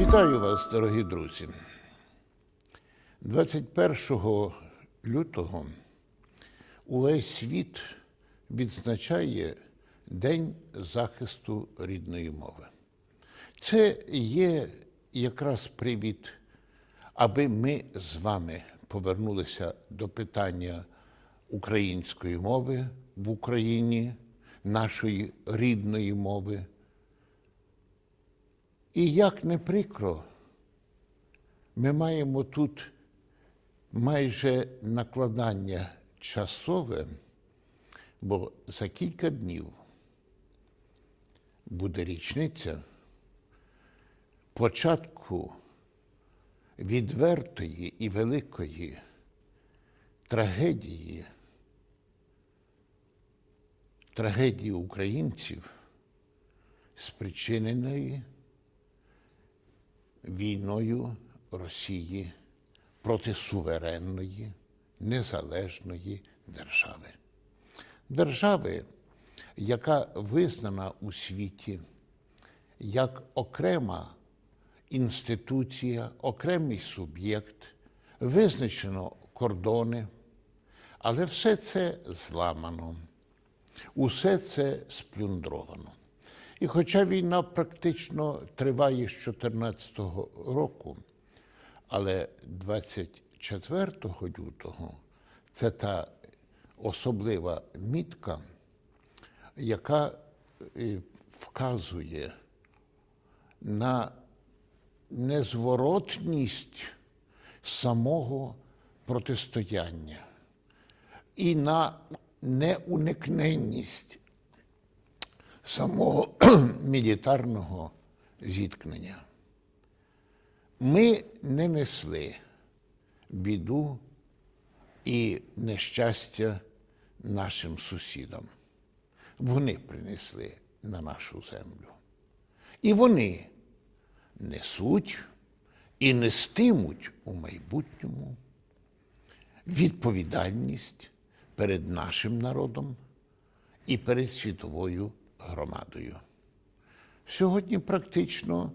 Вітаю вас, дорогі друзі. 21 лютого увесь світ відзначає День захисту рідної мови. Це є якраз привід, аби ми з вами повернулися до питання української мови в Україні, нашої рідної мови. І як не прикро, ми маємо тут майже накладання часове, бо за кілька днів буде річниця початку відвертої і великої трагедії, трагедії українців, спричиненої війною Росії проти суверенної, незалежної держави. Держави, яка визнана у світі як окрема інституція, окремий суб'єкт, визначено кордони, але все це зламано, усе це сплюндровано. І хоча війна практично триває з 2014 року, але 24 лютого це та особлива мітка, яка е, вказує на незворотність самого протистояння і на неуникненність самого мілітарного зіткнення. Ми не несли біду і нещастя нашим сусідам. Вони принесли на нашу землю. І вони несуть і нестимуть у майбутньому відповідальність перед нашим народом і перед світовою громадою. Сьогодні практично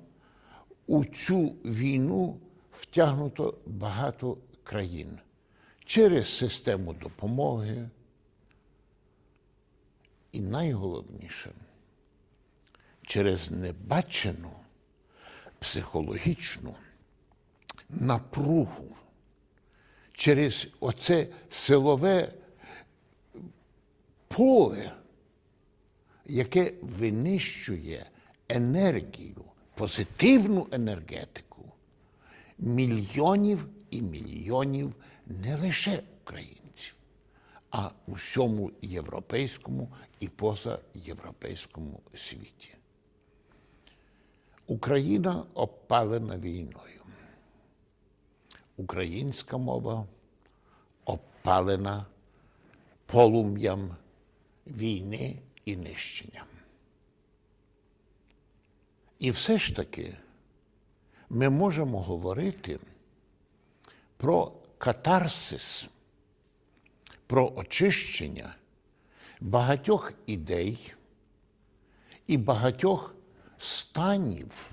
у цю війну втягнуто багато країн через систему допомоги. І найголовніше через небачену психологічну напругу, через оце силове поле, яке винищує енергію, позитивну енергетику мільйонів і мільйонів не лише українців, а у всьому європейському і позаєвропейському світі. Україна обпалена війною. Українська мова обпалена полум'ям війни і нищенням. І все ж таки ми можемо говорити про катарсис, про очищення багатьох ідей і багатьох станів,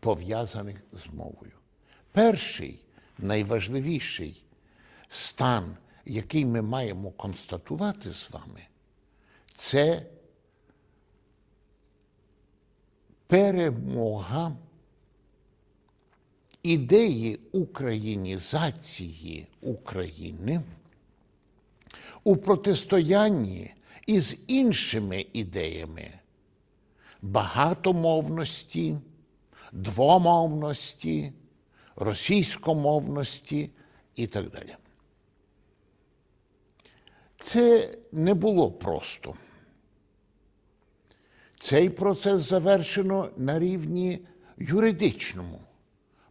пов'язаних з мовою. Перший найважливіший стан, який ми маємо констатувати з вами, це перемога ідеї українізації України у протистоянні із іншими ідеями багатомовності, двомовності, російськомовності і так далі. Це не було просто. Цей процес завершено на рівні юридичному,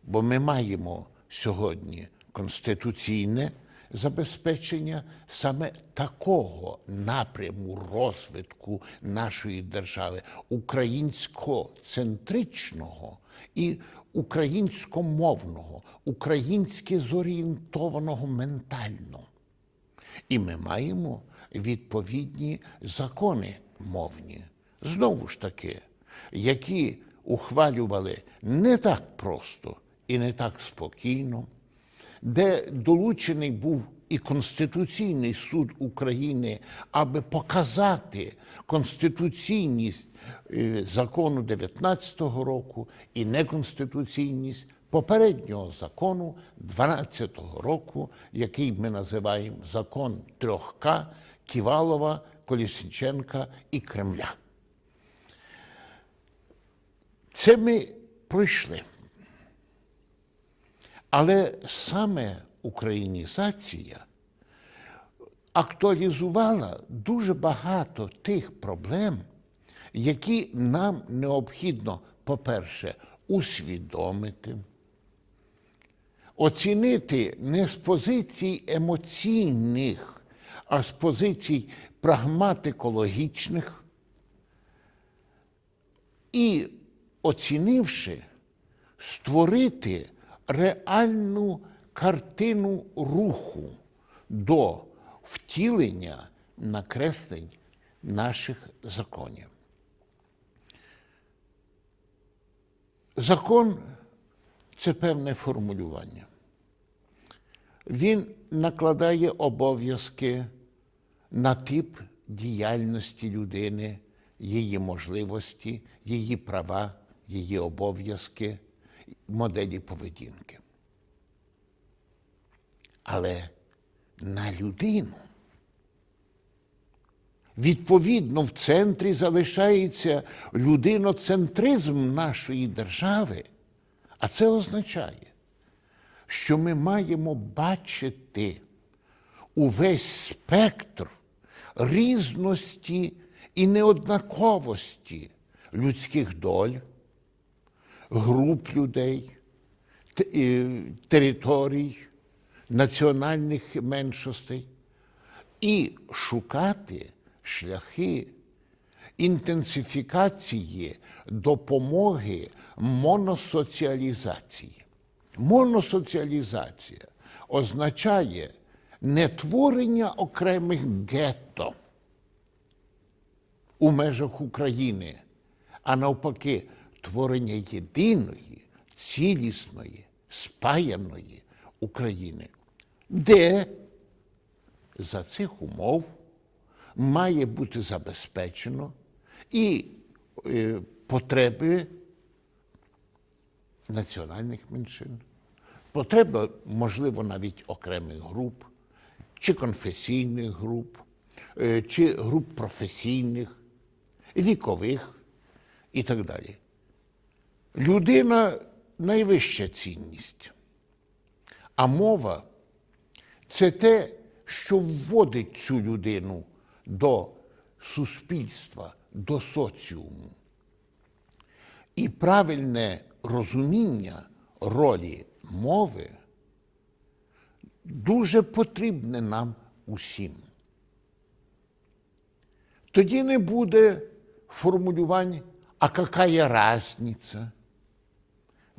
бо ми маємо сьогодні конституційне забезпечення саме такого напряму розвитку нашої держави, українсько-центричного і українськомовного, українське зорієнтованого ментально. І ми маємо відповідні закони мовні, знову ж таки, які ухвалювали не так просто і не так спокійно, де долучений був і Конституційний суд України, аби показати конституційність е, закону 19-го року і неконституційність попереднього закону 12-го року, який ми називаємо закон 3К Ківалова, Колісниченка і Кремля. Це ми пройшли. Але саме українізація актуалізувала дуже багато тих проблем, які нам необхідно, по-перше, усвідомити, оцінити не з позицій емоційних, а з позицій прагматико-логічних, і, оцінивши, створити реальну картину руху до втілення накреслень наших законів. Закон це певне формулювання. Він накладає обов'язки на тип діяльності людини, її можливості, її права, її обов'язки, моделі поведінки. Але на людину. Відповідно, в центрі залишається людиноцентризм нашої держави, а це означає, що ми маємо бачити увесь спектр різності і неоднаковості людських доль, груп людей, територій, національних меншостей і шукати шляхи інтенсифікації допомоги моносоціалізації. Моносоціалізація означає не творення окремих гетто у межах України, а навпаки, творення єдиної, цілісної, спаяної України, де за цих умов має бути забезпечено і е, потреби національних меншин, потреби, можливо, навіть окремих груп, чи конфесійних груп, е, чи груп професійних, вікових і так далі. Людина найвища цінність, а мова це те, що вводить цю людину до суспільства, до соціуму. І правильне розуміння ролі мови дуже потрібне нам усім. Тоді не буде формулювань, а какая разница?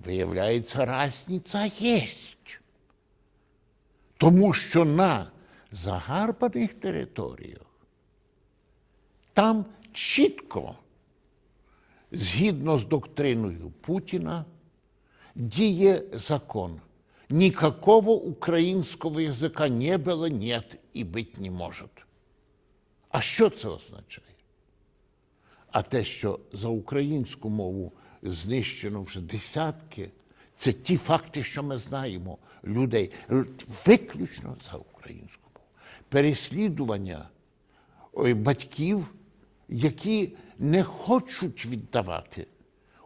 Виявляється, разниця єсть. Тому що на загарбаних територіях там чітко, згідно з доктриною Путіна, діє закон. Никакого українського язика не було, нет і бить не може. А що це означає? А те, що за українську мову знищено вже десятки, це ті факти, що ми знаємо людей, виключно за українську мову. Переслідування батьків, які не хочуть віддавати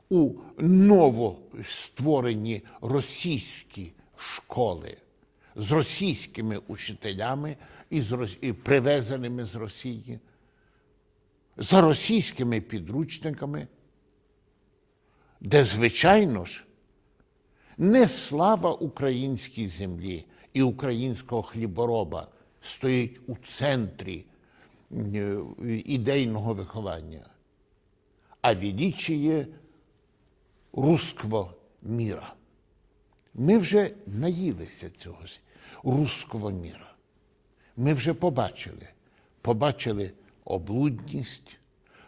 у новостворені російські школи з російськими учителями і, з, привезеними з Росії, за російськими підручниками, де, звичайно ж, не слава українській землі і українського хлібороба стоїть у центрі е, ідейного виховання, а величіє руского міра. Ми вже наїлися цього руского міра. Ми вже побачили, побачили облудність,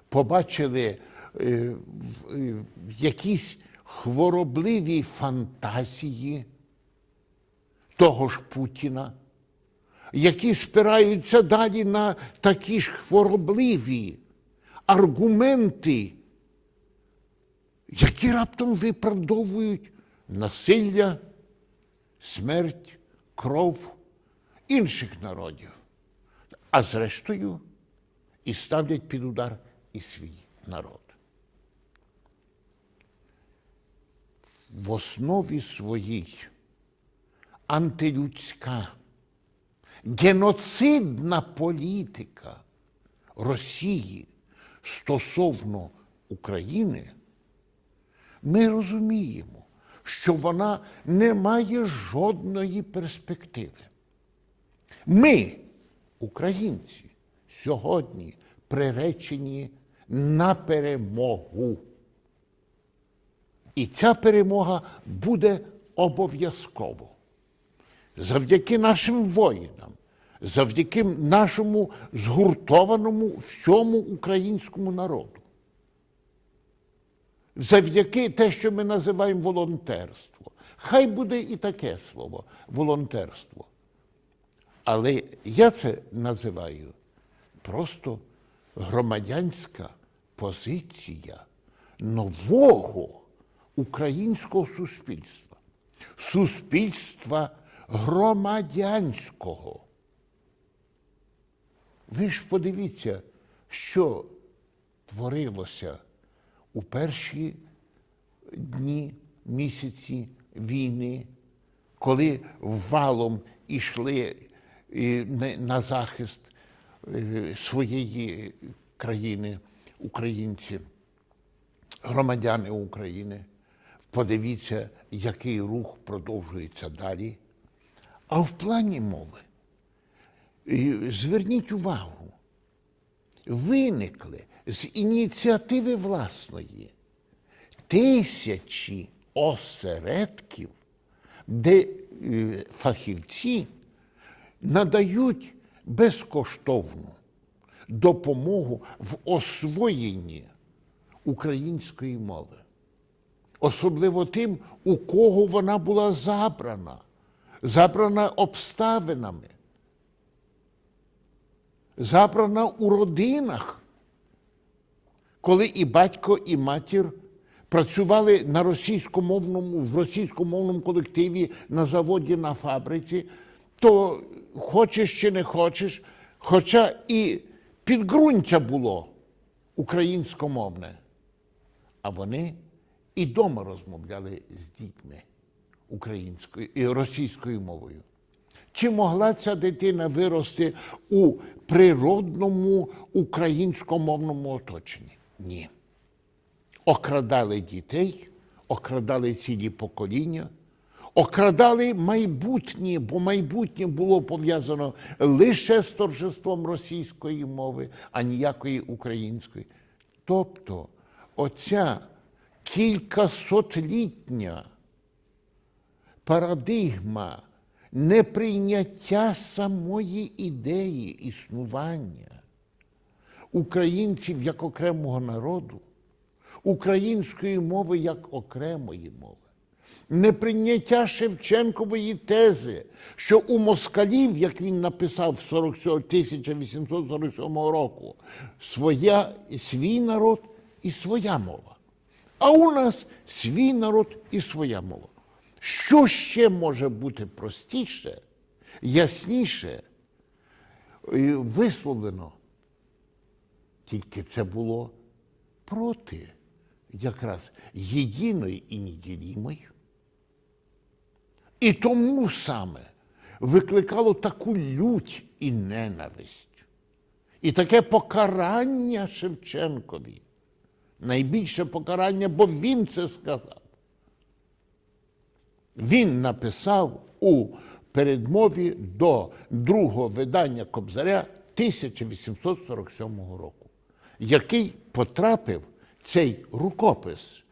побачили якісь хворобливі фантазії того ж Путіна, які спираються далі на такі ж хворобливі аргументи, які раптом виправдовують насилля, смерть, кров інших народів, а зрештою і ставлять під удар і свій народ. В основі своїй антилюдська, геноцидна політика Росії стосовно України, ми розуміємо, що вона не має жодної перспективи. Ми, українці, сьогодні приречені на перемогу. І ця перемога буде обов'язково. Завдяки нашим воїнам, завдяки нашому згуртованому всьому українському народу. Завдяки те, що ми називаємо волонтерство. Хай буде і таке слово волонтерство. Але я це називаю просто громадянська позиція нового українського суспільства, суспільства громадянського. Ви ж подивіться, що творилося у перші дні, місяці війни, коли валом ішли е, на захист е, своєї країни українці, громадяни України. Подивіться, який рух продовжується далі. А в плані мови, зверніть увагу, виникли з ініціативи власної тисячі осередків, де е, фахівці надають безкоштовну допомогу в освоєнні української мови. Особливо тим, у кого вона була забрана, забрана обставинами, забрана у родинах, коли і батько, і матір працювали на російськомовному, в російськомовному колективі на заводі, на фабриці, то хочеш чи не хочеш, хоча і підґрунтя було українськомовне, а вони і дома розмовляли з дітьми українською і російською мовою. Чи могла ця дитина вирости у природному українськомовному оточенні? Ні. Окрадали дітей, окрадали цілі покоління, окрадали майбутнє, бо майбутнє було пов'язано лише з торжеством російської мови, а ніякої української. Тобто, оця кількасотлітня парадигма неприйняття самої ідеї існування українців як окремого народу, української мови як окремої мови, неприйняття Шевченкової тези, що у москалів, як він написав в 47 1847 року, своя, свій народ і своя мова. А у нас свій народ і своя мова. Що ще може бути простіше, ясніше висловлено? Тільки це було проти якраз єдиної і неділімої. І тому саме викликало таку лють і ненависть, і таке покарання Шевченкові. Найбільше покарання, бо він це сказав. Він написав у передмові до другого видання Кобзаря 1847 року, який потрапив цей рукопис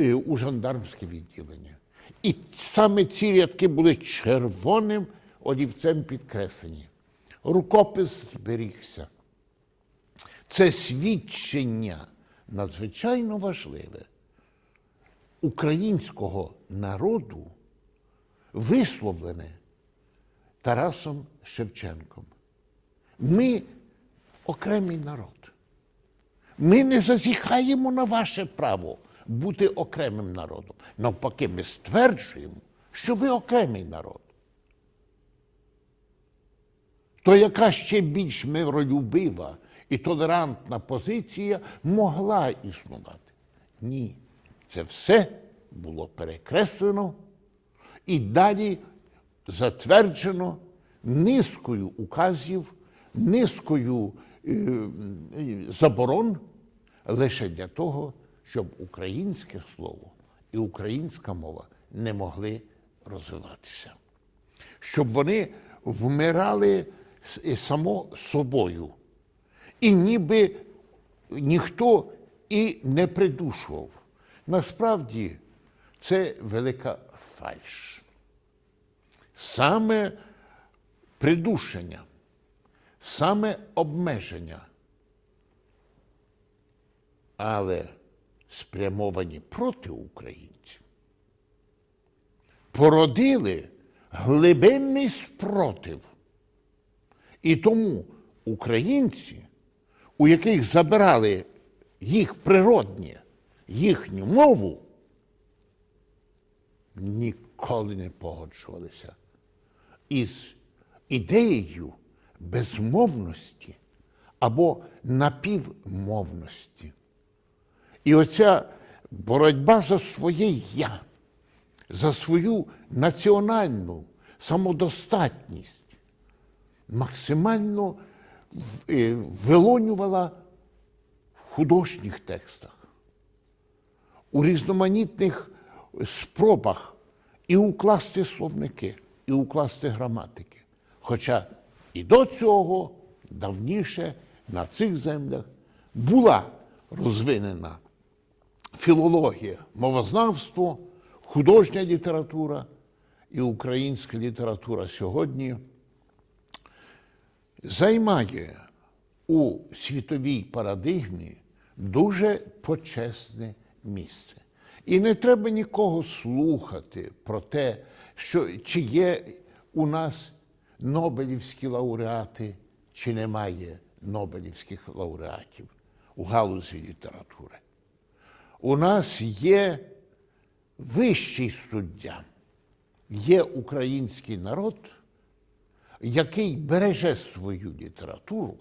е, у жандармське відділення. І саме ці рядки були червоним олівцем підкреслені. Рукопис зберігся. Це свідчення надзвичайно важливе українського народу висловлене Тарасом Шевченком. Ми окремий народ. Ми не зазіхаємо на ваше право бути окремим народом. Навпаки, ми стверджуємо, що ви окремий народ. То яка ще більш миролюбива і толерантна позиція могла існувати? Ні. Це все було перекреслено і далі затверджено низкою указів, низкою е, заборон лише для того, щоб українське слово і українська мова не могли розвиватися. Щоб вони вмирали само собою. І ніби ніхто і не придушував. Насправді це велика фальш. Саме придушення, саме обмеження, але спрямовані проти українців, породили глибинний спротив. І тому українці, у яких забирали їх природнє, їхню мову, ніколи не погоджувалися із ідеєю безмовності або напівмовності. І оця боротьба за своє я, за свою національну самодостатність максимально вилонювала в художніх текстах, у різноманітних спробах і укласти словники, і укласти граматики. Хоча і до цього давніше на цих землях була розвинена філологія, мовознавство, художня література і українська література сьогодні займає у світовій парадигмі дуже почесне місце. І не треба нікого слухати про те, що чи є у нас Нобелівські лауреати, чи немає Нобелівських лауреатів у галузі літератури. У нас є вищий суддя, є український народ, який береже свою літературу,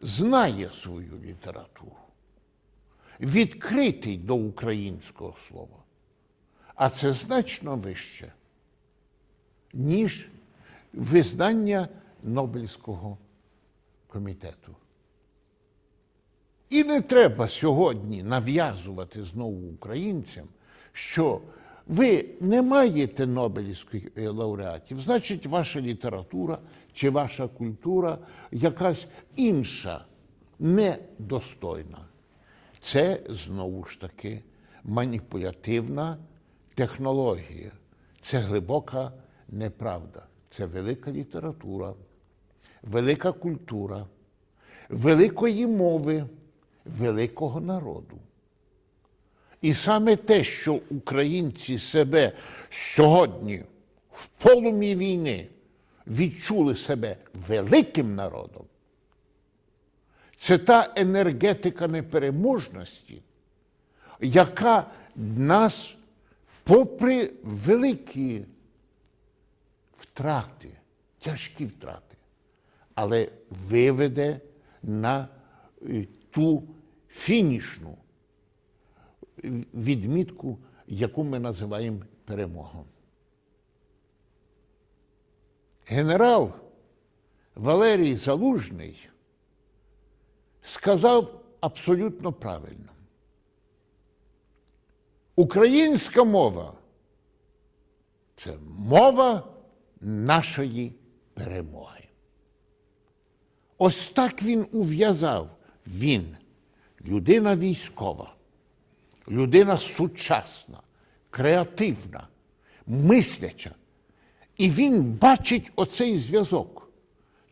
знає свою літературу, відкритий до українського слова. А це значно вище, ніж визнання Нобелівського комітету. І не треба сьогодні нав'язувати знову українцям, що ви не маєте Нобелівських е, лауреатів, значить, ваша література чи ваша культура якась інша, недостойна. Це знову ж таки маніпулятивна технологія, це глибока неправда, це велика література, велика культура, великої мови, великого народу. І саме те, що українці себе сьогодні в полум'ї війни відчули себе великим народом, це та енергетика непереможності, яка нас, попри великі втрати, тяжкі втрати, але виведе на е, ту фінішну відмітку, яку ми називаємо перемогою. Генерал Валерій Залужний сказав абсолютно правильно. Українська мова це мова нашої перемоги. Ось так він ув'язав. Він, людина військова, людина сучасна, креативна, мисляча. І він бачить оцей зв'язок.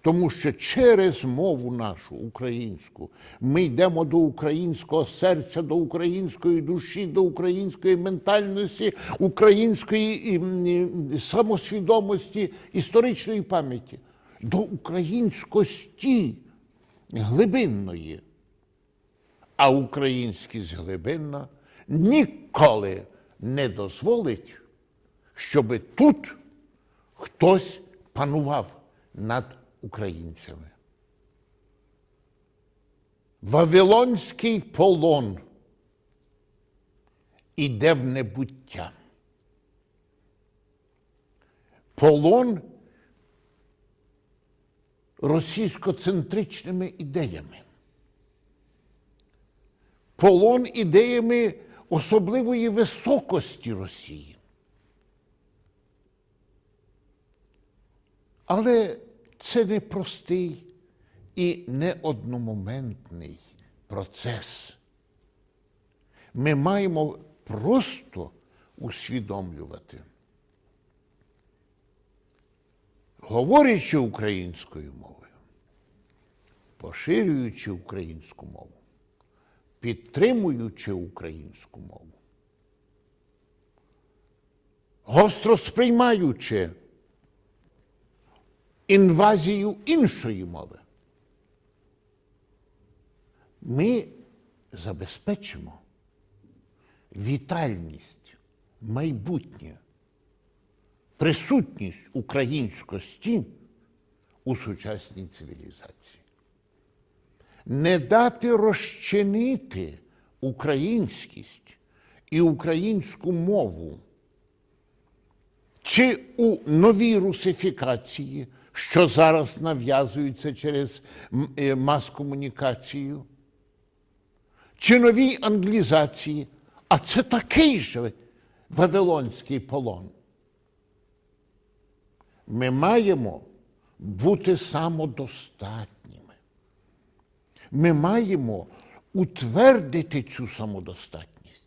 Тому що через мову нашу українську ми йдемо до українського серця, до української душі, до української ментальності, української самосвідомості, історичної пам'яті, до українськості глибинної. А українськість глибинна ніколи не дозволить, щоб тут хтось панував над українцями. Вавилонський полон іде в небуття. Полон російськоцентричними ідеями. Полон ідеями особливої високості Росії. Але це не простий і не одномоментний процес. Ми маємо просто усвідомлювати, говорячи українською мовою, поширюючи українську мову, підтримуючи українську мову, гостро сприймаючи інвазію іншої мови, ми забезпечимо вітальність, майбутнє, присутність українськості у сучасній цивілізації. Не дати розчинити українськість і українську мову чи у новій русифікації, що зараз нав'язується через е, мас-комунікацію, чи новій англізації, а це такий же вавилонський полон. Ми маємо бути самодостатніми. Ми маємо утвердити цю самодостатність.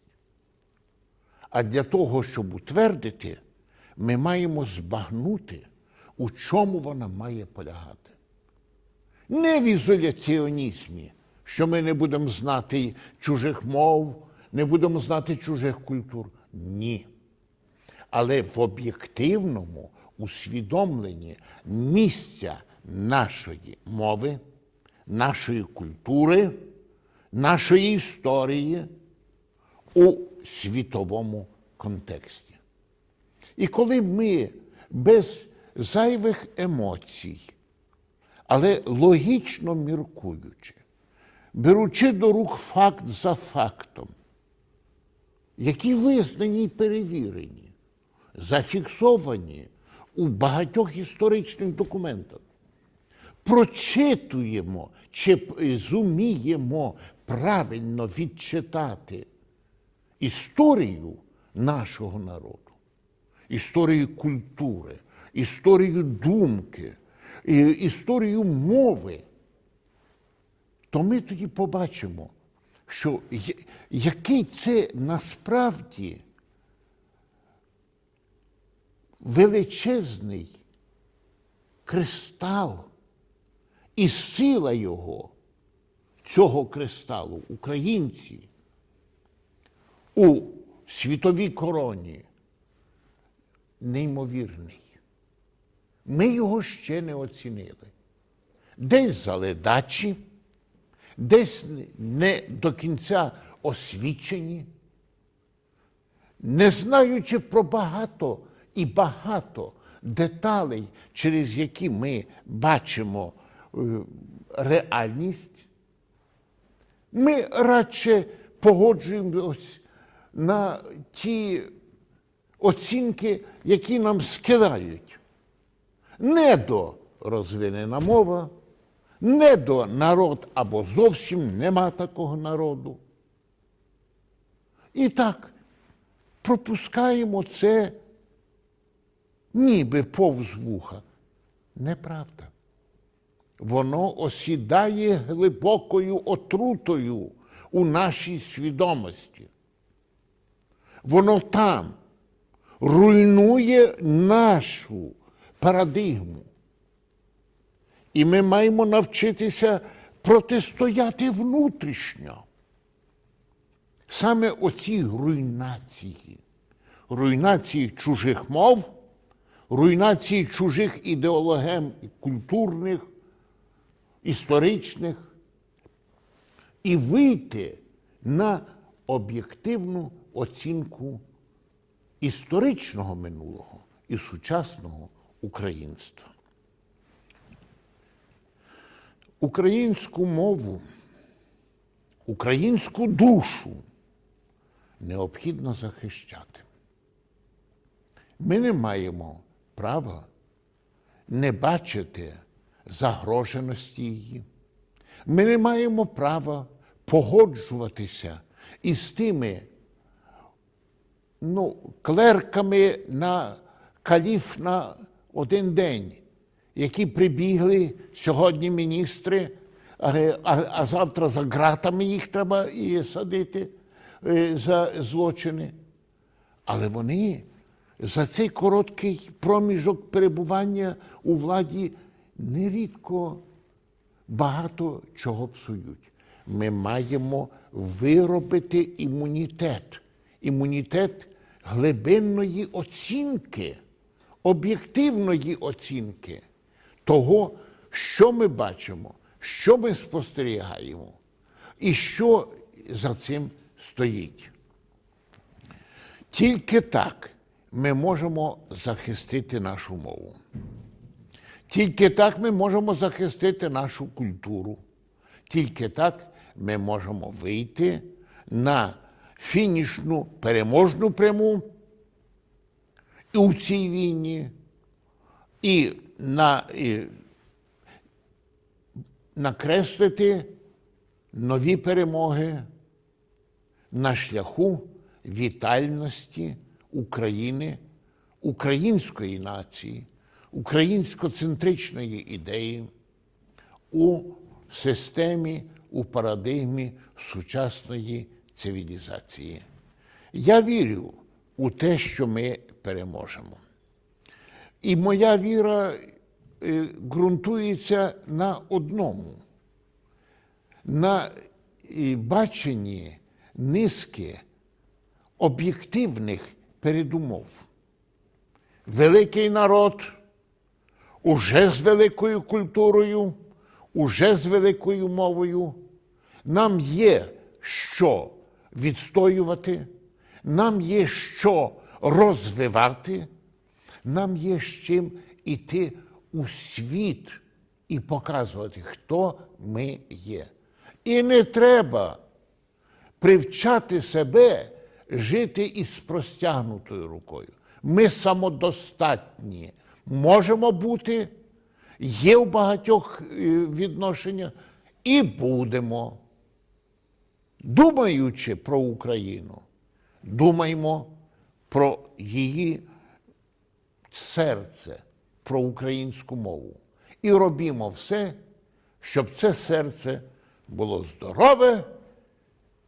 А для того, щоб утвердити, ми маємо збагнути, у чому вона має полягати. Не в ізоляціонізмі, що ми не будемо знати чужих мов, не будемо знати чужих культур. Ні. Але в об'єктивному усвідомленні місця нашої мови, нашої культури, нашої історії у світовому контексті. І коли ми без зайвих емоцій, але логічно міркуючи, беручи до рук факт за фактом, які визнані й перевірені, зафіксовані у багатьох історичних документах, прочитуємо чи зуміємо правильно відчитати історію нашого народу, історію культури, історію думки, історію мови, то ми тоді побачимо, що який це насправді величезний кристал і сила його, цього кристалу, українці, у світовій короні неймовірний. Ми його ще не оцінили. Десь за ледачі, десь не до кінця освічені, не знаючи про багато і багато деталей, через які ми бачимо реальність, ми радше погоджуємось на ті оцінки, які нам скидають. Не до розвинена мова, не до народ або зовсім нема такого народу. І так, пропускаємо це ніби повз вуха. Неправда. Воно осідає глибокою отрутою у нашій свідомості. Воно там руйнує нашу парадигму. І ми маємо навчитися протистояти внутрішньо. Саме оці руйнації, руйнації чужих мов, руйнації чужих ідеологем культурних, історичних, і вийти на об'єктивну оцінку історичного минулого і сучасного українства. Українську мову, українську душу необхідно захищати. Ми не маємо права не бачити загроженості її. Ми не маємо права погоджуватися із тими ну, клерками на каліф на один день, які прибігли сьогодні міністри, а, а, а завтра за ґратами їх треба і садити е, за злочини. Але вони за цей короткий проміжок перебування у владі нерідко багато чого псують. Ми маємо виробити імунітет, імунітет глибинної оцінки, об'єктивної оцінки того, що ми бачимо, що ми спостерігаємо, і що за цим стоїть. Тільки так ми можемо захистити нашу мову. Тільки так ми можемо захистити нашу культуру. Тільки так ми можемо вийти на фінішну переможну пряму у цій війні, і, на, і накреслити нові перемоги на шляху вітальності України, української нації, українсько-центричної ідеї у системі, у парадигмі сучасної цивілізації. Я вірю у те, що ми переможемо. І моя віра е, ґрунтується на одному, на баченні низки об'єктивних передумов. Великий народ уже з великою культурою, уже з великою мовою. Нам є що відстоювати, нам є що розвивати, нам є з чим іти у світ і показувати, хто ми є. І не треба привчати себе жити із простягнутою рукою. Ми самодостатні, можемо бути, є в багатьох е, відношеннях і будемо. Думаючи про Україну, думаймо про її серце, про українську мову. І робімо все, щоб це серце було здорове,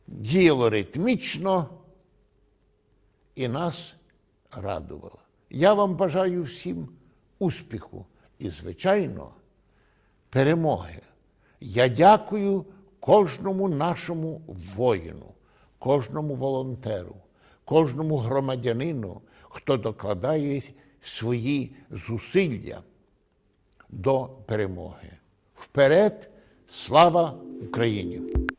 діяло ритмічно і нас радувало. Я вам бажаю всім успіху і, звичайно, перемоги. Я дякую кожному нашому воїну, кожному волонтеру, кожному громадянину, хто докладає свої зусилля до перемоги. Вперед, слава Україні!